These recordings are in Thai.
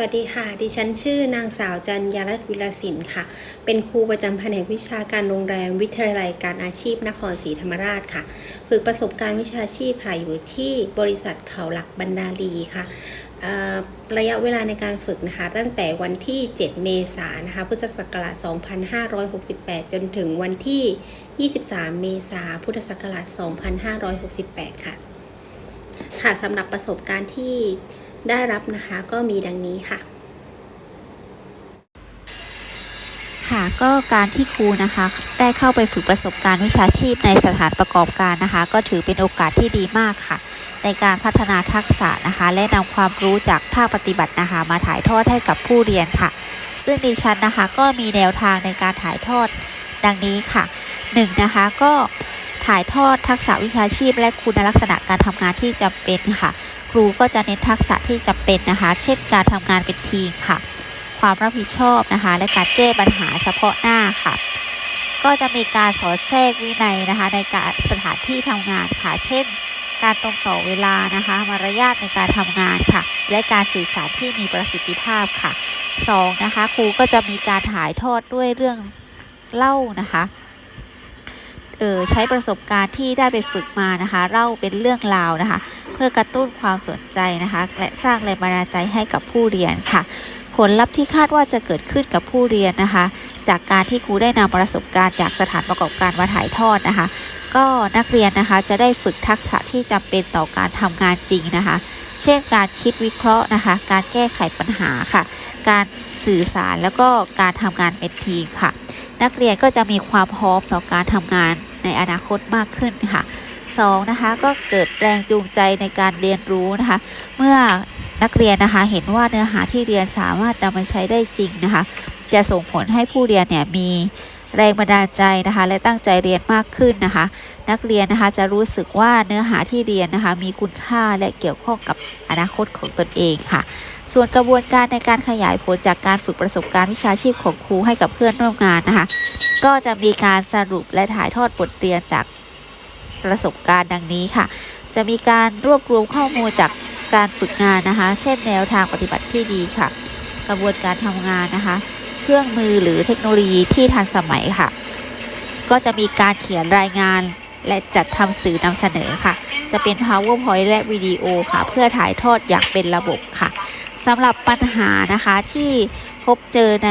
วัสดีค่ะ ดิฉันชื่อนางสาวจันยารัตน์วิลาสินค่ะ เป็นครูประจำแผนกวิชาการโรงแรมวิทยาลัยการอาชีพนครศรีธรรมราชค่ะ ฝึกประสบการณ์วิชาชีพค่ะอยู่ที่บริษัทเขาหลักบรรดาลีค่ะระยะเวลาในการฝึกนะคะ ตั้งแต่วันที่ 7 เมษายนนะคะพุทธศักราช 2568 จนถึงวันที่ 23 เมษายนพุทธศักราช 2568 ค่ะ ค่ะสำหรับประสบการณ์ที่ ได้รับนะคะก็มีดังนี้ค่ะ ค่ะก็การที่ครูนะคะได้เข้าไปฝึกประสบการณ์วิชาชีพในสถานประกอบการนะคะ ก็ถือเป็นโอกาสที่ดีมากค่ะ ในการพัฒนาทักษะนะคะ และนำความรู้จากภาคปฏิบัตินะคะ มาถ่ายทอดให้กับผู้เรียนค่ะ ซึ่งดิฉันนะคะก็มีแนวทางในการถ่ายทอดดังนี้ค่ะ 1. นะคะก็ ถ่ายทอดทักษะวิชาชีพ และคุณลักษณะการทำงานที่จำเป็นค่ะ ครูก็จะเน้นทักษะที่จำเป็นนะคะ เช่นการทำงานเป็นทีมค่ะ ความรับผิดชอบนะคะ และการแก้ปัญหาเฉพาะหน้าค่ะ ก็จะมีการสอดแทรกวินัยนะคะ ในการสถานที่ทำงานค่ะ เช่น การตรงต่อเวลานะคะ มารยาทในการทำงานค่ะ และการสื่อสารที่มีประสิทธิภาพค่ะ 2. นะคะ ครูก็จะมีการถ่ายทอดด้วยเรื่องเล่านะคะ เออใช้ประสบการณ์ที่ได้ไปฝึกมานะคะเล่าเป็นเรื่องราวนะคะ เพื่อกระตุ้นความสนใจนะคะและสร้างแรงบันดาลใจให้กับผู้เรียนค่ะ ผลลัพธ์ที่คาดว่าจะเกิดขึ้นกับผู้เรียนนะคะ จากการที่ครูได้นำประสบการณ์จากสถานประกอบการมาถ่ายทอดนะคะ ก็นักเรียนนะคะจะได้ฝึกทักษะที่จำเป็นต่อการทำงานจริงนะคะ เช่นการคิดวิเคราะห์นะคะ การแก้ไขปัญหาค่ะ การสื่อสารแล้วก็การทำงานเป็นทีมค่ะนักเรียนก็จะมีความพร้อมต่อการทำงาน ในอนาคตมากขึ้นค่ะ 2. นะคะก็เกิดแรงจูงใจในการเรียนรู้นะคะ เมื่อนักเรียนนะคะเห็นว่าเนื้อหาที่เรียนสามารถนำมาใช้ได้จริงนะคะ จะส่งผลให้ผู้เรียนเนี่ยมีแรงบันดาลใจนะคะ และตั้งใจเรียนมากขึ้นนะคะ นักเรียนนะคะจะรู้สึกว่าเนื้อหาที่เรียนนะคะ มีคุณค่าและเกี่ยวข้องกับอนาคตของตนเองค่ะ ส่วนกระบวนการในการขยายผลจากการฝึกประสบการณ์วิชาชีพของครูให้กับเพื่อนร่วมงานนะคะ ก็จะมีการสรุปและถ่ายทอดบทเรียนจากประสบการณ์ดังนี้ค่ะ จะมีการรวบรวมข้อมูลจากการฝึกงานนะคะ เช่นแนวทางปฏิบัติที่ดีค่ะ กระบวนการทำงานนะคะ เครื่องมือหรือเทคโนโลยีที่ทันสมัยค่ะ ก็จะมีการเขียนรายงานและจัดทำสื่อนำเสนอค่ะ จะเป็น powerpoint และวิดีโอค่ะ เพื่อถ่ายทอดอย่างเป็นระบบค่ะสำหรับปัญหานะคะที่พบเจอใน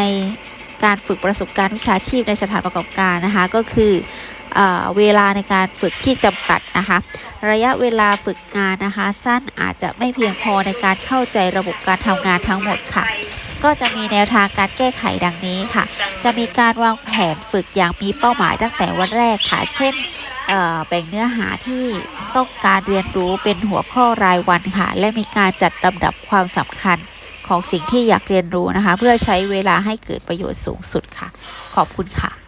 การฝึกประสบการณ์วิชาชีพในสถานประกอบการนะคะก็คือเอเวลาในการฝึกที่จำกัดนะคะ ระยะเวลาฝึกงานนะคะ สั้นอาจจะไม่เพียงพอในการเข้าใจระบบการทำงานทั้งหมดค่ะ ก็จะมีแนวทางการแก้ไขดังนี้ค่ะ จะมีการวางแผนฝึกอย่างมีเป้าหมายตั้งแต่วันแรกค่ะ เช่นแบ่งเนื้อหาที่ต้องการเรียนรู้เป็นหัวข้อรายวันค่ะ และมีการจัดลำดับความสำคัญ ของสิ่งที่อยากเรียนรู้นะคะ เพื่อใช้เวลาให้เกิดประโยชน์สูงสุดค่ะ ขอบคุณค่ะ